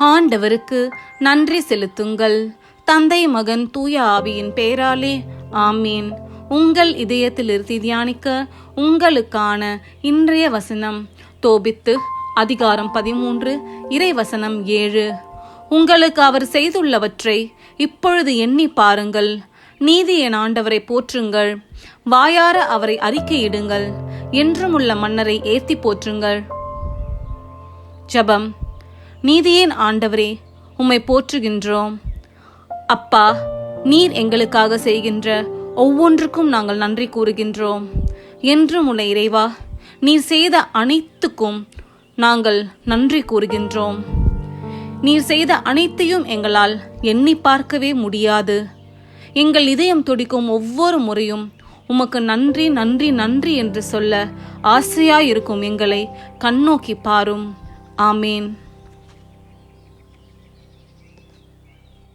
ஆண்டவருக்கு நன்றி செலுத்துங்கள். தந்தை மகன் தூய ஆவியின் பெயராலே ஆமீன். உங்கள் இதயத்திலிருந்து தியானிக்க உங்களுக்கான இன்றைய வசனம் தோபித்து அதிகாரம் பதிமூன்று இறை வசனம் ஏழு. உங்களுக்கு அவர் செய்துள்ளவற்றை இப்பொழுது எண்ணி பாருங்கள். நீதி என் ஆண்டவரை போற்றுங்கள். வாயார அவரை அறிக்கையிடுங்கள். என்றும் உள்ள மன்னரை ஏத்தி போற்றுங்கள். ஜெபம். நீதியின் ஆண்டவரே உம்மை போற்றுகின்றோம். அப்பா நீர் எங்களுக்காக செய்கின்ற ஒவ்வொன்றுக்கும் நாங்கள் நன்றி கூறுகின்றோம். என்றும் உள்ள இறைவா நீர் செய்த அனைத்துக்கும் நாங்கள் நன்றி கூறுகின்றோம். நீர் செய்த அனைத்தையும் எங்களால் எண்ணி பார்க்கவே முடியாது. எங்கள் இதயம் துடிக்கும் ஒவ்வொரு முறையும் உமக்கு நன்றி நன்றி நன்றி என்று சொல்ல ஆசையாயிருக்கும் எங்களை கண்ணோக்கி பாரும். ஆமேன்.